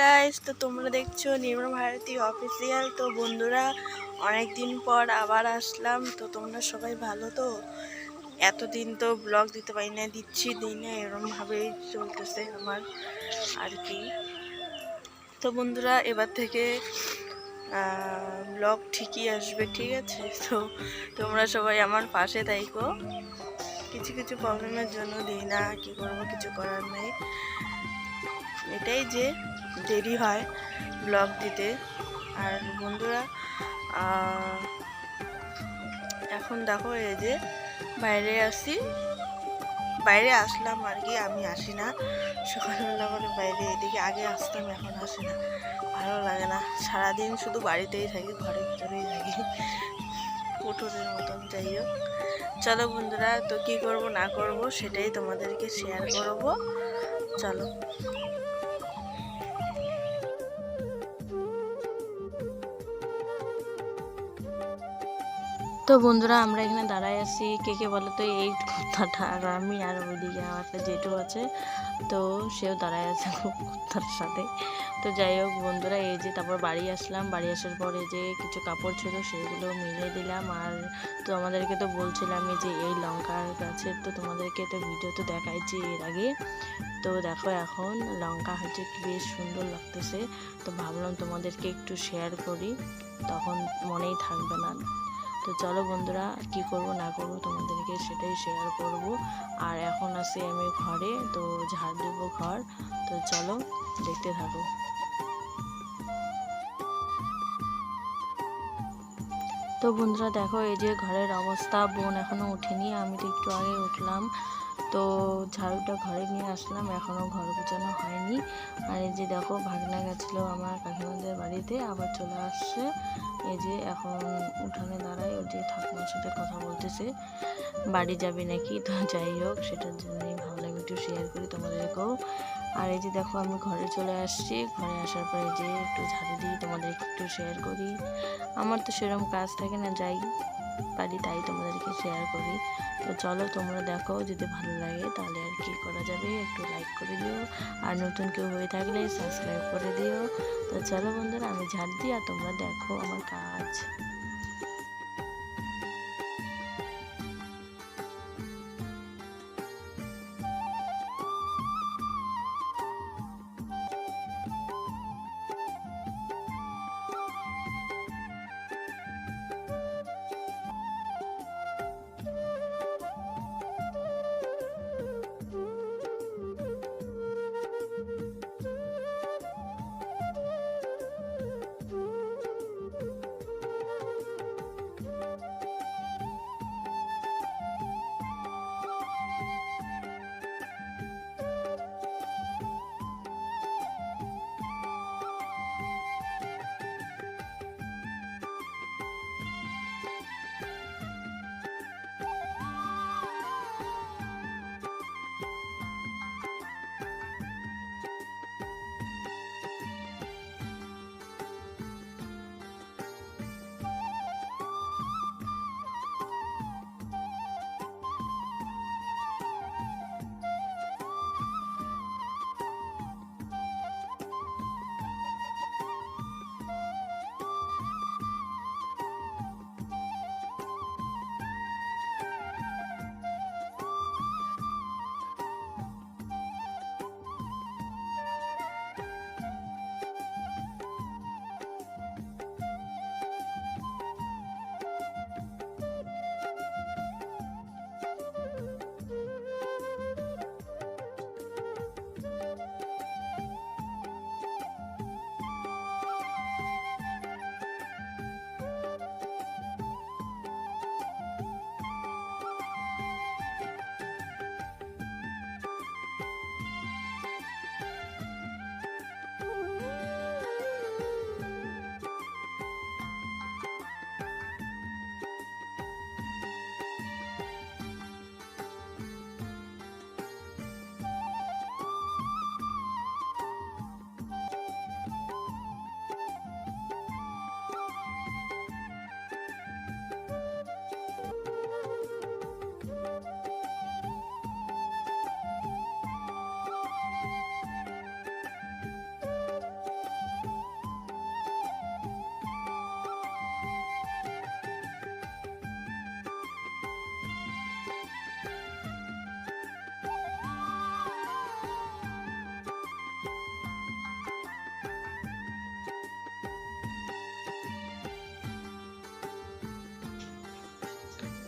Guys তো তোমরা দেখছ নির্মল ভারতী অফিসিয়াল তো বন্ধুরা অনেক দিন পর আবার আসলাম। তো তোমরা সবাই ভালো তো? এতদিন তো ব্লগ দিতে পারি না দিচ্ছি দিই না এরমভাবেই চলতেছে আমার আর কি। তো বন্ধুরা, এবার থেকে ব্লগ ঠিকই আসবে, ঠিক আছে? তো তোমরা সবাই আমার পাশে থাইকো। কিছু কিছু প্রবলেমের জন্য দিই না, কি করব, কিছু করার নেই। এটাই যে দেরি হয় ব্লগ দিতে। আর বন্ধুরা এখন দেখো এই যে বাইরে আসি। বাইরে আসলাম আর কি, আমি আসি না। সকালবেলা করে বাইরে এদিকে আগে আসতাম, এখন আসি না। ভালো লাগে না। সারাদিন শুধু বাড়িতেই থাকি, ঘরের ভিতরেই থাকি। কুটুরের মতন, যাই হোক। চলো বন্ধুরা, তো কি করব না করব সেটাই তোমাদেরকে শেয়ার করব। চলো। তো বন্ধুরা, আমরা এখানে দাঁড়ায় আছি। কে কে বলো তো এই কুত্তাটা আর আমি আর ওইদিকে আমার একটা জেঠু আছে। তো সেও দাঁড়ায় আছে কুত্তার সাথে। তো যাই হোক বন্ধুরা, এই যে তারপর বাড়ি আসলাম। বাড়ি আসার পরে যে কিছু কাপড় ছিল সেগুলো মিলিয়ে দিলাম। আর তো আমাদেরকে তো বলছিলামই যে এই লঙ্কার গাছের তো তোমাদেরকে তো ভিডিও তো দেখাইছি এর আগে। তো দেখো এখন লঙ্কা হচ্ছে বেশ সুন্দর লাগতেছে। তো ভাবলাম তোমাদেরকে একটু শেয়ার করি। তখন মনেই থাকবে না। তো চলো বন্ধুরা, কি করব না করব তোমাদেরকে সেটাই শেয়ার করব। আর এখন আছি আমি ঘরে, তো ঝাড় দেবো ঘর। তো চলো, দেখতে থাকো। তো বন্ধুরা দেখো, এই যে ঘরের অবস্থা, বোন এখনও উঠেনি আমি তো একটু আগে উঠলাম। তো ঝাড়ুটা ঘরে নিয়ে আসলাম এখনও ঘর গোছানো হয়নি। আর এই যে দেখো, ভাগনা গেছিল আমার কাকিমাদের বাড়িতে, আবার চলে আসছে। এই যে এখন উঠানে দাঁড়ায়, ওই যে ঠাকুমার সাথে কথা বলতেছে। বাড়ি যাবে নাকি? তো যাই হোক, সেটার জন্যই ভাবলাম একটু শেয়ার করি তোমাদেরকেও। আর এই যে দেখো, আমি ঘরে চলে আসছি। ঘরে আসার পরে যে একটু ঝাড়ু দিই, তোমাদেরকে একটু শেয়ার করি। আমার তো সেরকম কাজ থাকে না, যাই। পারি, তাই তোমাদেরকে শেয়ার করি। তো চলো, তোমরা দেখো, যদি ভালো লাগে, তাহলে আর কি করা যাবে? একটু লাইক করে দিও। আর নতুন কেউ হয়ে থাকলে সাবস্ক্রাইব করে দিও। তো চলো বন্ধুরা, আমি ঝাড় দিই, আর তোমরা দেখো আমার কাজ।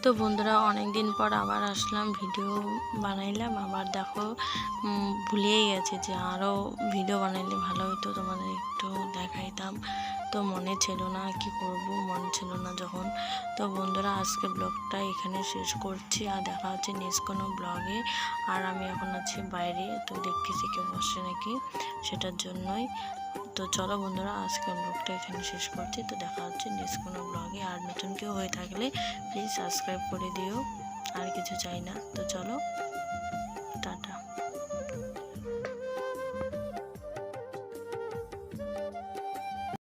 তো বন্ধুরা অনেক দিন পর আবার আসলাম, ভিডিও বানাইলাম। আবার দেখো ভুলেই গেছে যে আরও ভিডিও বানাইলে ভালো হতো তোমাদের একটু দেখাইতাম। তো মনে ছিল না কি করব, মনে ছিল না যখন। তো বন্ধুরা, আজকে ব্লগটা এখানে শেষ করছি, আর দেখা হচ্ছে নেক্সট কোনো ব্লগে। আর আমি এখন আছি বাইরে, তো দেখতেছি কেউ বসে নাকি, সেটার জন্যই। তো চলো বন্ধুরা, আজকে ব্লগটা এখানে শেষ করছি। তো দেখা হচ্ছে নেক্সট কোনো ব্লগে। আর নতুন কেউ হয়ে থাকলে প্লিজ সাবস্ক্রাইব করে দিও। আর কিছু চাই না। তো চলো।